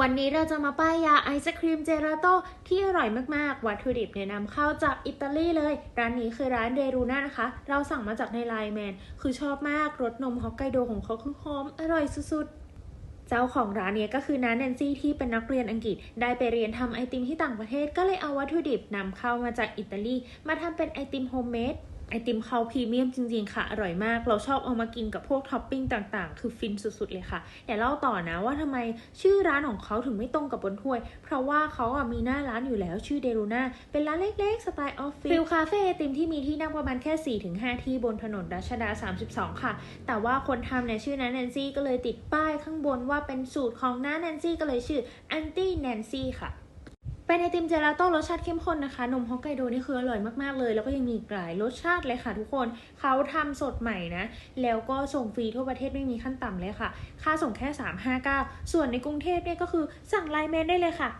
วันนี้เราจะมาป้ายยาไอศครีมเจลาโต้ที่อร่อยมากๆ วัตถุดิบเนี่ยนำเข้าจากอิตาลีเลย ร้านนี้คือร้านเดรูน่านะคะ เราสั่งมาจากในไลน์แมน คือชอบมาก รสนมฮอกไกโดของเขาคือหอม อร่อยสุดๆ เจ้าของร้านเนี้ก็คือน้าแนนซี่ที่เป็นนักเรียนอังกฤษ ได้ไปเรียนทำไอติมที่ต่างประเทศ ก็เลยเอาวัตถุดิบนำเข้ามาจากอิตาลี มาทำเป็นไอติมโฮมเมด ไอติมเขาพรีเมียมจริงๆค่ะ อร่อยมาก เราชอบเอามากินกับพวกท็อปปิ้งต่างๆ คือฟินสุดๆเลยค่ะเดี๋ยวเล่าต่อนะว่าทำไมชื่อร้านของเขาถึงไม่ตรงกับบนถ้วย เพราะว่าเขาอะมีหน้าร้านอยู่แล้วชื่อเดรูน่าเป็นร้านเล็กๆ สไตล์ออฟฟิศฟิลคาเฟ่ไอติมที่มีที่นั่งประมาณแค่ 4-5 ที่บนถนนรัชดา 32 ค่ะ แต่ว่าคนทำเนี่ยชื่อน้าแนนซี่ก็เลยติดป้ายข้างบนว่าเป็นสูตรของน้าแนนซี่ก็เลยชื่ออันตี้แนนซี่ค่ะ เป็นไอติมเจลาโต้รสชาติเข้มข้นนะคะ นมฮอกไกโดนี่คืออร่อยมากๆเลย แล้วก็ยังมีอีกหลายรสชาติเลยค่ะทุกคน เขาทำสดใหม่นะ แล้วก็ส่งฟรีทั่วประเทศไม่มีขั้นต่ำเลยค่ะ ค่าส่งแค่ 359 ส่วนในกรุงเทพเนี่ยก็คือสั่งไลน์แมนได้เลยค่ะ